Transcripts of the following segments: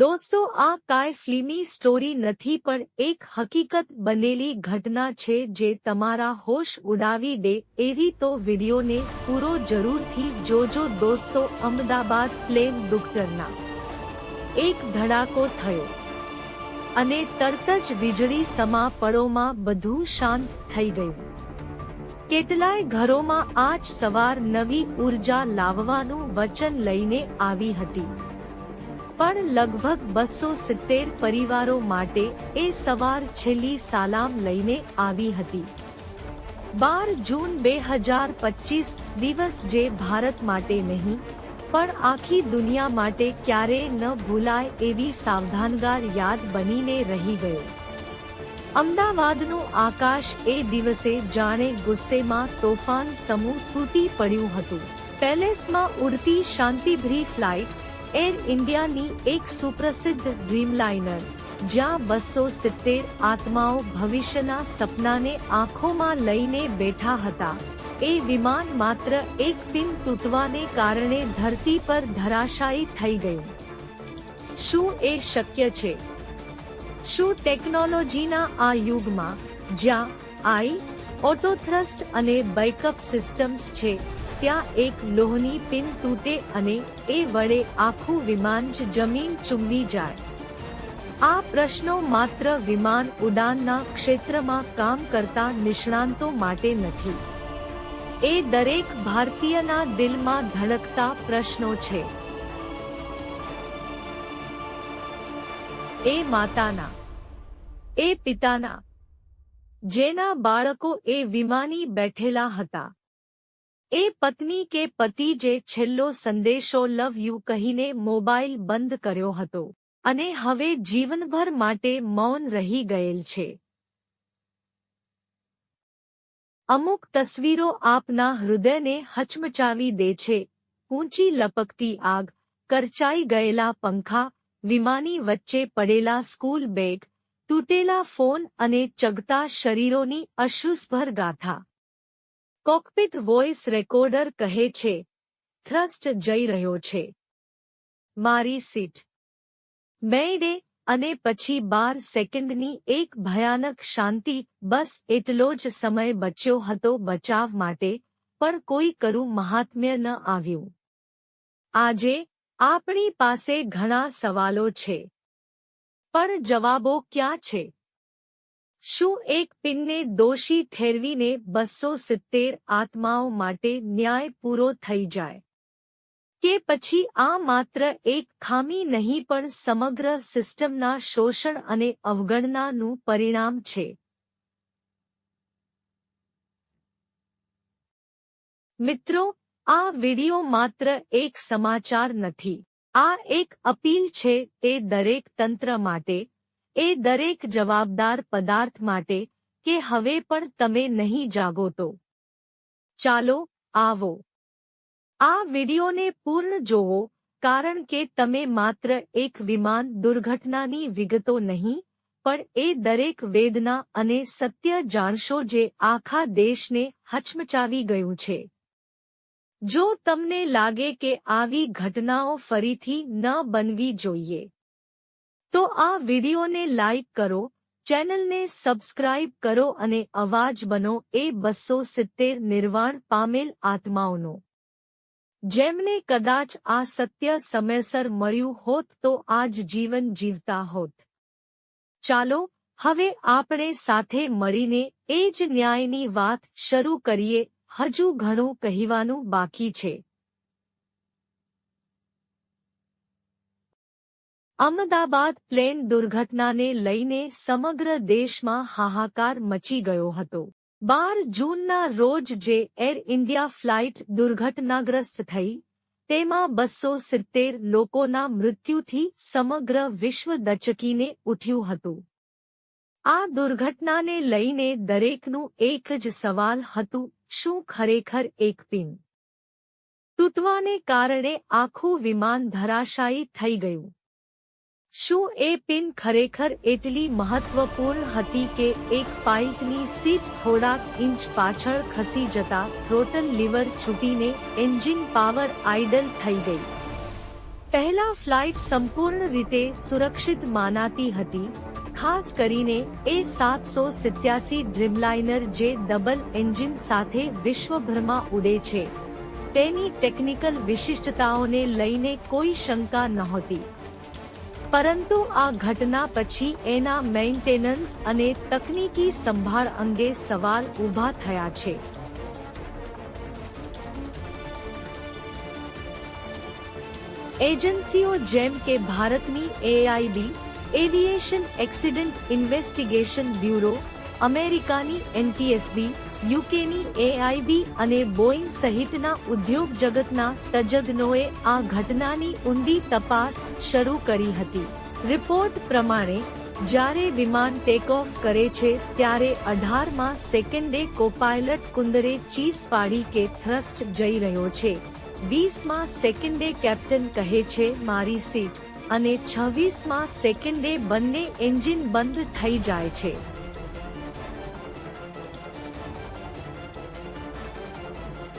દોસ્તો, આ કાંઈ ફિલ્મી સ્ટોરી નથી, પણ એક હકીકત બનેલી ઘટના છે જે તમારા હોશ ઉડાવી દે એવી તો વિડીયોને પૂરો જરૂરથી જોજો દોસ્તો, અમદાવાદ પ્લેન ડુક્ટરના. એક ધડાકો થયો અને તરત જ વીજળી સમા પળોમાં બધું શાંત થઈ ગયું. કેટલાય ઘરોમાં આજ સવાર નવી ઊર્જા લાવવાનું વચન લઈને આવી હતી. પણ લગભગ બસો સિત્તેર પરિવારો માટે એ સવાર છેલ્લી સાલામ લઈને આવી હતી. બાર જૂન બે હજાર પચીસ દિવસ જે ભારત માટે નહીં, પણ આખી દુનિયા માટે ક્યારેય ન ભૂલાય એવી સાવધાનગાર યાદ બનીને રહી ગયો. અમદાવાદનું આકાશ એ દિવસે જાણે ગુસ્સેમાં તોફાન સમૂહ તૂટી પડ્યું હતું. પેલેસમાં ઉડતી શાંતિભરી ફ્લાઇટ એર ઇન્ડિયાની એક સુપ્રસિદ્ધ ડ્રીમલાઇનર, જ્યાં બસો સિત્તેર આત્માઓ ભવિષ્યના સપનાને આંખોમાં લઈને બેઠા હતા. એ વિમાન માત્ર એક પિન તૂટવાને કારણે ધરતી પર ધરાશાયી થઈ ગયું. શું એ શક્ય છે? શું ટેકનોલોજીના આ યુગમાં જ્યાં આઈ, ઓટોથ્રસ્ટ અને બેકઅપ સિસ્ટમ્સ છે ત્યાં એક લોહની પિન તૂટે અને એ વડે આખું વિમાન જ જમીન ચૂંબી જાય. આ પ્રશ્નો માત્ર વિમાન ઉડાનના ક્ષેત્રમાં કામ કરતા નિષ્ણાંતો માટે નથી. એ દરેક ભારતીયના દિલમાં ધડકતા પ્રશ્નો છે. એ માતાના, એ પિતાના, જેના બાળકો એ વિમાની બેઠેલા હતા. એ પત્ની કે પતિ જે છેલ્લો સંદેશો લવ યુ કહીને મોબાઈલ બંધ કર્યો હતો અને હવે જીવનભર માટે મૌન રહી ગયેલ છે. અમુક તસવીરો આપના હૃદયને હચમચાવી દે છે. ઊંચી લપકતી આગ, કરચાઈ ગયેલા પંખા, વિમાની વચ્ચે પડેલા સ્કૂલ બેગ, તૂટેલા ફોન અને ચગતા શરીરોની અશ્રુસ્ભર ગાથા. કોકપિટ વોઇસ રેકોર્ડર કહે છે, થ્રસ્ટ જઈ રહ્યો છે. મારી સીટ. મેડે અને પછી બાર સેકન્ડની એક ભયાનક શાંતિ, બસ એટલો જ સમય બચ્યો હતો બચાવ માટે, પણ કોઈ કરું મહાત્મ્ય ન આવ્યું. આજે આપણી પાસે ઘણા સવાલો છે. પણ જવાબો ક્યાં છે? શું એક પિનને દોષી ઠેરવીને બસો સિત્તેર આત્માઓ માટે ન્યાય પૂરો થઈ જાય? કે પછી આ માત્ર એક ખામી નહીં પણ સમગ્ર સિસ્ટમના શોષણ અને અવગણનાનું પરિણામ છે? મિત્રો, આ વિડિયો માત્ર એક સમાચાર નથી. આ એક અપીલ છે તે દરેક તંત્ર માટે એ દરેક જવાબદાર પદાર્થ માટે કે હવે પણ તમે નહીં જાગો તો. ચાલો, આવો. આ વિડિયોને પૂર્ણ જોવો કારણ કે તમે માત્ર એક વિમાન દુર્ઘટનાની વિગતો નહીં, પણ એ દરેક વેદના અને સત્ય જાણશો જે આખા દેશને હચમચાવી ગયું છે. જો તમને લાગે કે આવી ઘટનાઓ ફરીથી ન બનવી જોઈએ તો આ વિડિયોને લાઇક કરો, ચેનલને સબસ્ક્રાઇબ કરો અને અવાજ બનો એ બસો સિત્તેર નિર્વાણ પામેલ આત્માઓનો. જેમને કદાચ આ સત્ય સમયસર મળ્યું હોત તો આજ જીવન જીવતા હોત. ચાલો, હવે આપણે સાથે મળીને એ જ ન્યાયની વાત શરૂ કરીએ, હજુ ઘણું કહેવાનું બાકી છે. અમદાવાદ પ્લેન દુર્ઘટનાને લઈને સમગ્ર દેશમાં હાહાકાર મચી ગયો હતો. બાર જૂનના રોજ જે એર ઇન્ડિયા ફ્લાઇટ દુર્ઘટનાગ્રસ્ત થઈ, તેમાં બસો સિત્તેર લોકોના મૃત્યુથી સમગ્ર વિશ્વ દચકીને ઉઠ્યું હતું. આ દુર્ઘટનાને લઈને દરેકનું એક જ સવાલ હતું, શું ખરેખર એક પિન? તૂટવાને કારણે આખું વિમાન ધરાશાયી થઈ ગયું. શું એ પિન ખરેખર એટલી મહત્વપૂર્ણ હતી કે એક પાઇલટની સીટ થોડાક ઇંચ પાછળ ખસી જતા થ્રોટલ લીવર છૂટીને એન્જિન પાવર આઇડલ થઈ ગઈ. પહેલા ફ્લાઇટ સંપૂર્ણ રીતે સુરક્ષિત માનાતી હતી, ખાસ કરીને એ સાતસો સિત્યાસી ડ્રીમલાઇનર જે ડબલ એન્જિન સાથે વિશ્વભરમાં ઉડે છે. તેની ટેકનિકલ વિશિષ્ટતાઓને લઈને કોઈ શંકા નહોતી. પરંતુ આ ઘટના પછી એના મેન્ટેનન્સ અને તકનીકી સંભાળ અંગે સવાલ ઊભા થયા છે. એજન્સીઓ જેમ કે ભારતની AIB, aviation accident investigation bureau અમેરિકાની એનટીએસબી, યુકેની એઆઈબી અને બોઈંગ સહિતના ઉદ્યોગ જગતના તજજ્ઞોએ આ ઘટનાની ઊંડી તપાસ શરૂ કરી હતી. રિપોર્ટ પ્રમાણે, જ્યારે વિમાન ટેકઓફ કરે છે, ત્યારે અઢારમાં સેકન્ડે કોપાયલટ કુંદરે ચીસ પાડી કે થ્રસ્ટ જઈ રહ્યો છે. વીસમાં સેકન્ડે કેપ્ટન કહે છે, મારી સીટ. અને છવ્વીસમાં સેકન્ડે બંને એન્જિન બંધ થઈ જાય છે.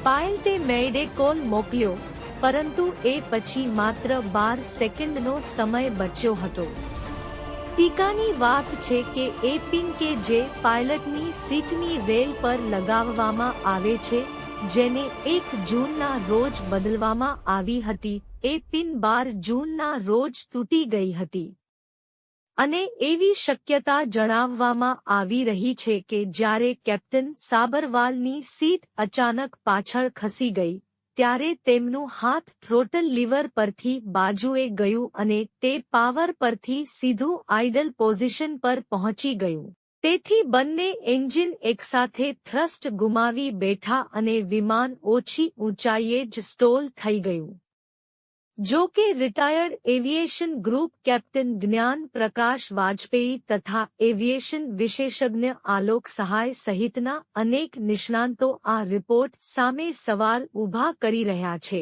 પાયલતે મેડે કોલ મોકલ્યો, પરંતુ એ પછી માત્ર બાર સેકન્ડનો સમય બચ્યો હતો. ટીકાની વાત છે કે એ પિન કે જે પાયલટની સીટની રેલ પર લગાવવામાં આવે છે, જેને એક જૂનના રોજ બદલવામાં આવી હતી, એ પિન બાર જૂનના રોજ તૂટી ગઈ હતી. અને એવી શક્યતા જણાવવામાં આવી રહી છે કે જ્યારે કેપ્ટન સાબરવાલની સીટ અચાનક પાછળ ખસી ગઈ, ત્યારે તેમનું હાથ થ્રોટલ લીવર પરથી બાજુએ ગયું અને તે પાવર પરથી સીધું આઇડલ પોઝિશન પર પહોંચી ગયું. તેથી બંને એન્જિન એકસાથે થ્રસ્ટ ગુમાવી બેઠા અને વિમાન ઓછી ઊંચાઈએ જ સ્ટોલ થઈ ગયું. જો કે રિટાયર્ડ એવિએશન ગ્રુપ કેપ્ટન જ્ઞાન પ્રકાશ વાજપેયી તથા એવિએશન વિશેષજ્ઞ આલોક સહાય સહિતના અનેક નિષ્ણાંતો આ રિપોર્ટ સામે સવાલ ઊભા કરી રહ્યા છે.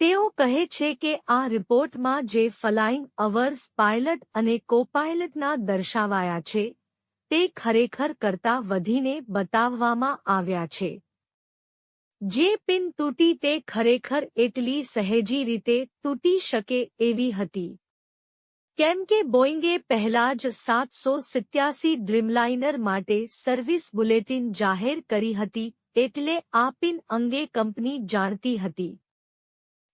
તેઓ કહે છે કે આ રિપોર્ટમાં જે ફ્લાઇંગ અવર્સ પાયલટ અને કોપાયલટના દર્શાવાયા છે, તે ખરેખર કરતા વધીને બતાવવામાં આવ્યા છે. જે પિન તૂટી તે ખરેખર એટલી સહેજી રીતે તૂટી શકે એવી હતી. કેમ કે બોઇંગે પહેલા જ સાતસો સિત્યાસી ડ્રીમલાઇનર માટે સર્વિસ બુલેટિન જાહેર કરી હતી, એટલે આ પિન અંગે કંપની જાણતી હતી.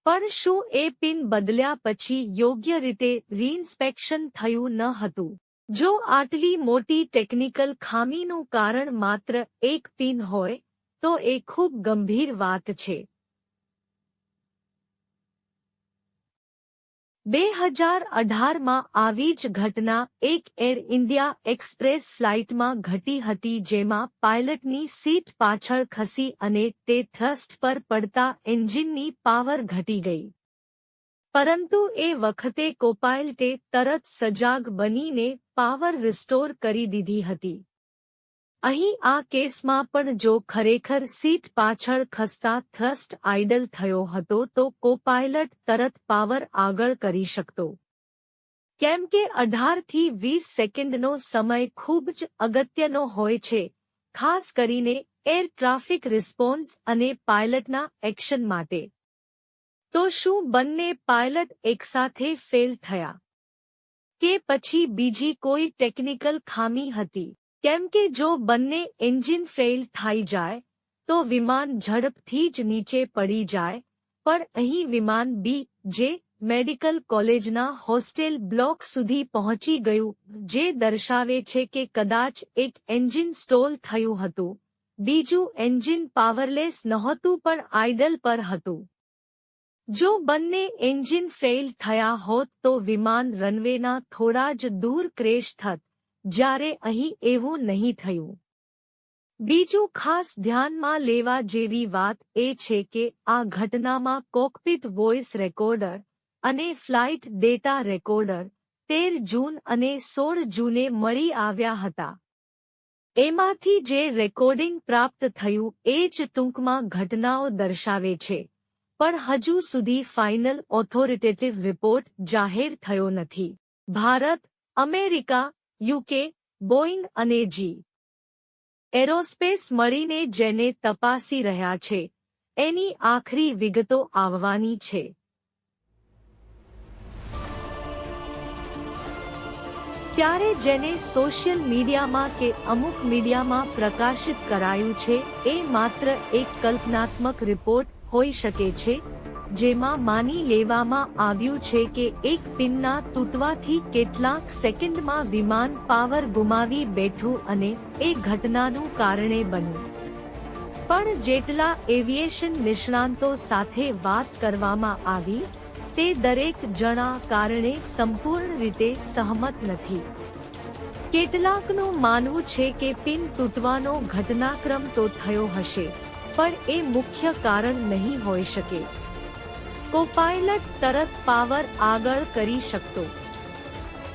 પણ શું એ પિન બદલ્યા પછી યોગ્ય રીતે રીઇન્સ્પેક્શન થયું ન હતું? જો આટલી મોટી ટેકનિકલ ખામીનું કારણ માત્ર એક પિન હોય તો એ ખૂબ ગંભીર વાત છે. બે હજાર અઢારમાં આવી જ ઘટના એક એર ઇન્ડિયા એક્સપ્રેસ ફ્લાઇટમાં ઘટી હતી જેમાં પાયલટની સીટ પાછળ ખસી અને તે થ્રસ્ટ પર પડતા એન્જિનની પાવર ઘટી ગઈ. પરંતુ એ વખતે કોપાયલટે તરત સજાગ બનીને પાવર રિસ્ટોર કરી દીધી હતી. અહીં આ કેસમાં પણ જો ખરેખર સીટ પાછળ ખસતા થ્રસ્ટ આઇડલ થયો હતો તો કોપાયલટ તરત પાવર આગળ કરી શકતો. કેમ કે અઢારથી વીસ સેકન્ડનો સમય ખૂબ જ અગત્યનો હોય છે, ખાસ કરીને એર ટ્રાફિક રિસ્પોન્સ અને પાયલટના એક્શન માટે. તો શું બંને પાયલટ એકસાથે ફેલ થયા? કે પછી બીજી કોઈ ટેકનિકલ ખામી હતી? કેમ કે જો બંને એન્જિન ફેલ થઈ જાય, તો વિમાન ઝડપથી જ નીચે પડી જાય. પણ અહીં વિમાન બી જે મેડિકલ કોલેજના હોસ્ટેલ બ્લોક સુધી પહોંચી ગયું, જે દર્શાવે છે કે કદાચ એક એન્જિન સ્ટોલ થયું હતું. બીજું એન્જિન પાવરલેસ નહોતું પણ આઇડલ પર હતું. જો બંને એન્જિન ફેલ થયા હોત તો વિમાન રનવેના થોડા જ દૂર ક્રેશ થત. જ્યારે અહીં એવું નહીં થયું. બીજું ખાસ ધ્યાનમાં લેવા જેવી વાત એ છે કે આ ઘટનામાં કોકપિટ વોઇસ રેકોર્ડર અને ફ્લાઇટ ડેટા રેકોર્ડર તેર જૂન અને સોળ જૂને મળી આવ્યા હતા. એમાંથી જે રેકોર્ડિંગ પ્રાપ્ત થયું એ જ ટૂંકમાં ઘટનાઓ દર્શાવે છે, પણ હજુ સુધી ફાઇનલ ઓથોરિટેટિવ રિપોર્ટ જાહેર થયો નથી. ભારત, અમેરિકા યુકે, બોઈંગ અને જી. એરોસ્પેસ મળીને જેને તપાસી રહ્યા છે, એની આખરી વિગતો આવવાની છે. ત્યારે જેને સોશિયલ મીડિયામાં કે અમુક મીડિયામાં પ્રકાશિત કરાયું છે, એ માત્ર એક કલ્પનાત્મક રિપોર્ટ હોઈ શકે છે જેમાં માની લેવામાં આવ્યું છે કે એક પિનના તૂટવાથી કેટલાક સેકન્ડમાં વિમાન પાવર ગુમાવી બેઠું અને એ ઘટનાનું કારણે બન્યું. પણ જેટલા એવિએશન નિષ્ણાંતો સાથે વાત કરવામાં આવી, તે દરેક જણા કારણે સંપૂર્ણ રીતે સહમત નથી. કેટલાકનું માનવું છે કે પિન તૂટવાનો ઘટનાક્રમ તો થયો હશે, પણ એ મુખ્ય કારણ નહીં હોઈ શકે. કોપાયલટ તરત પાવર આગળ કરી શકતો.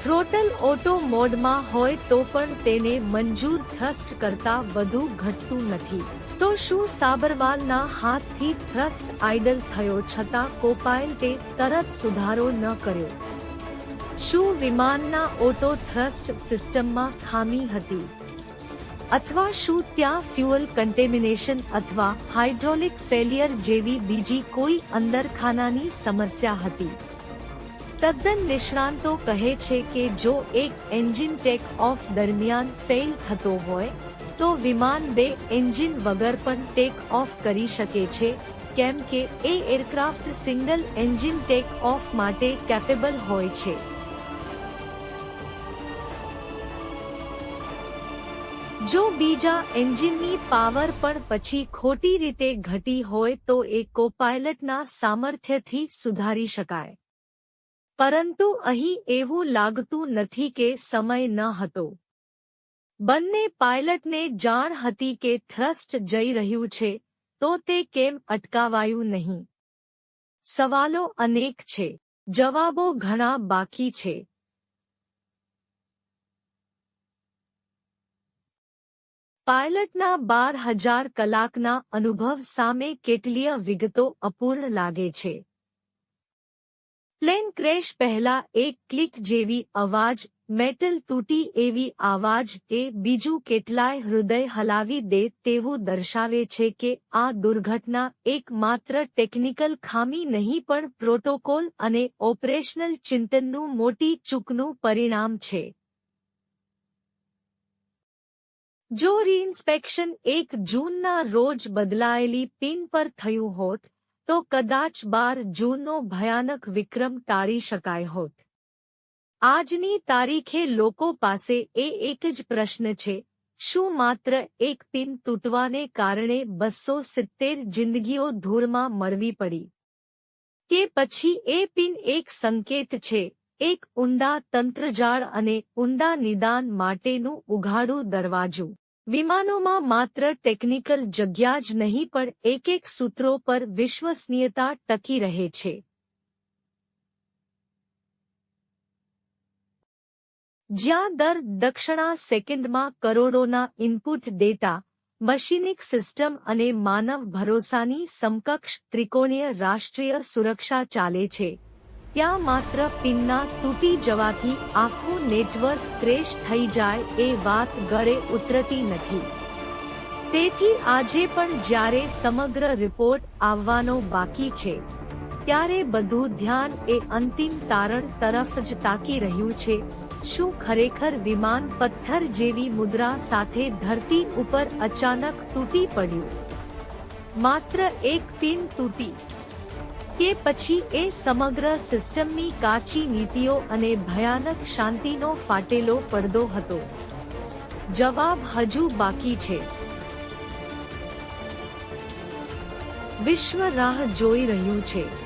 થ્રોટલ ઓટો મોડમાં હોય તો પણ તેને મંજૂર થ્રસ્ટ કરતા વધુ ઘટતું નથી. તો શું સાબરવાલના હાથથી થ્રસ્ટ આઇડલ થયો છતાં કોપાયલટે તરત સુધારો ન કર્યો? શું વિમાનના ઓટો થ્રસ્ટ સિસ્ટમમાં ખામી હતી? અથવા શું ત્યાં ફ્યુઅલ કન્ટેમિનેશન અથવા હાઇડ્રોલિક ફેલિયર જેવી બીજી કોઈ અંદરખાનાની સમસ્યા હતી તદ્દન નિષ્ણાંતો કહે છે કે જો એક એન્જિન ટેક ઓફ દરમિયાન ફેલ થતો હોય તો વિમાન બે એન્જિન વગર પણ ટેક ઓફ કરી શકે છે કેમ કે એ aircraft single engine take off માટે કેપેબલ હોય છે જો બીજા એન્જિનની પાવર પણ પછી ખોટી રીતે ઘટી હોય તો એ કોપાયલટના સામર્થ્યથી સુધારી શકાય. પરંતુ અહીં એવું લાગતું નથી કે સમય ન હતો. બંને પાયલટને જાણ હતી કે થ્રસ્ટ જઈ રહ્યું છે, તો તે કેમ અટકાવાયું નહીં? સવાલો અનેક છે. જવાબો ઘણા બાકી છે. પાયલટના બાર હજાર કલાકના અનુભવ સામે કેટલીય વિગતો અપૂર્ણ લાગે છે. પ્લેન ક્રેશ પહેલા એક ક્લિક જેવી અવાજ, મેટલ તૂટી એવી આવાજ એ બીજું કેટલાય હૃદય હલાવી દે તેવું દર્શાવે છે કે આ દુર્ઘટના એકમાત્ર ટેકનિકલ ખામી નહીં પણ પ્રોટોકોલ અને ઓપરેશનલ ચિંતનનું મોટી ચૂકનું પરિણામ છે. જો રીઇન્સ્પેક્શન એક જૂનના રોજ બદલાયેલી પિન પર થયું હોત, તો કદાચ બાર જૂનનો ભયાનક વિક્રમ ટાળી શકાય હોત. આજની તારીખે લોકો પાસે એ એક જ પ્રશ્ન છે, શું માત્ર એક પિન તૂટવાને કારણે બસો સિત્તેર જિંદગીઓ ધૂળમાં મળવી પડી? કે પછી એ પિન એક સંકેત છે એક ઊંડા તંત્રજાળ અને ઊંડા નિદાન માટેનું ઉઘાડું દરવાજું. વિમાનોમાં માત્ર ટેકનિકલ જગ્યા જ નહીં, પણ એક એક સૂત્રો પર વિશ્વસનીયતા ટકી રહે છે. જ્યાં દર દક્ષિણા સેકન્ડમાં કરોડોના ઇનપુટ ડેટા મશીનિક સિસ્ટમ અને માનવ ભરોસાની સમકક્ષ ત્રિકોણીય રાષ્ટ્રીય સુરક્ષા ચાલે છે. ત્યાં માત્ર પિનના તૂટી જવાથી આખું નેટવર્ક ક્રેશ થઈ જાય એ વાત ગળે ઉતરતી નથી. તેથી આજે પણ જ્યારે સમગ્ર રિપોર્ટ આવવાનો બાકી છે, ત્યારે બધું ધ્યાન એ અંતિમ તારણ તરફ જ તાકી રહ્યું છે, શું ખરેખર વિમાન પથ્થર જેવી મુદ્રા સાથે ધરતી ઉપર અચાનક તૂટી પડ્યું? માત્ર એક પિન તૂટી કે પછી એ સમગ્ર સિસ્ટમની કાચી નીતિઓ અને ભયાનક શાંતિનો ફાટેલો પડદો હતો. જવાબ હજુ બાકી છે. વિશ્વ રાહ જોઈ રહ્યું છે.